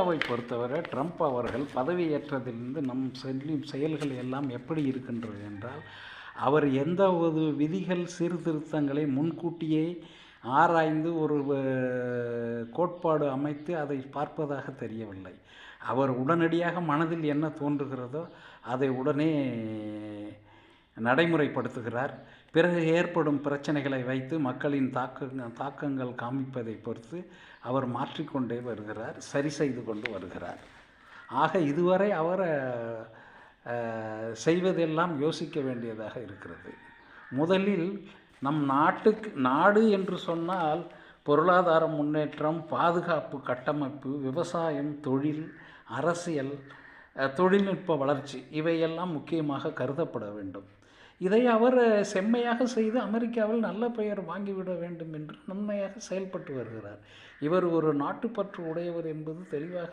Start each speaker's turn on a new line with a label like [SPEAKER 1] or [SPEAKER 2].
[SPEAKER 1] இந்தியாவை பொறுத்தவரை ட்ரம்ப் அவர்கள் பதவியேற்றதிலிருந்து நம் செல்லும் செயல்கள் எல்லாம் எப்படி இருக்கின்றது என்றால் அவர் எந்த ஒரு விதிகள் சீர்திருத்தங்களை முன்கூட்டியே ஆராய்ந்து ஒரு கோட்பாடு அமைத்து அதை பார்ப்பதாக தெரியவில்லை. அவர் உடனடியாக மனதில் என்ன தோன்றுகிறதோ அதை உடனே நடைமுறைப்படுத்துகிறார். பிறகு ஏற்படும் பிரச்சனைகளை வைத்து மக்களின் தாக்க தாக்கங்கள் காமிப்பதை பொறுத்து அவர் மாற்றிக்கொண்டே வருகிறார் சரி செய்து கொண்டு வருகிறார். ஆக இதுவரை அவர் செய்வதெல்லாம் யோசிக்க வேண்டியதாக இருக்கிறது. முதலில் நம் நாட்டுக்கு நாடு என்று சொன்னால் பொருளாதார முன்னேற்றம் பாதுகாப்பு கட்டமைப்பு விவசாயம் தொழில் அரசியல் தொழில்நுட்ப வளர்ச்சி இவையெல்லாம் முக்கியமாக கருதப்பட வேண்டும். இதை அவர் செம்மையாக செய்து அமெரிக்காவில் நல்ல பெயர் வாங்கிவிட வேண்டும் என்று நன்மையாக செயல்பட்டு வருகிறார். இவர் ஒரு நாட்டுப்பற்று உடையவர் என்பது தெளிவாக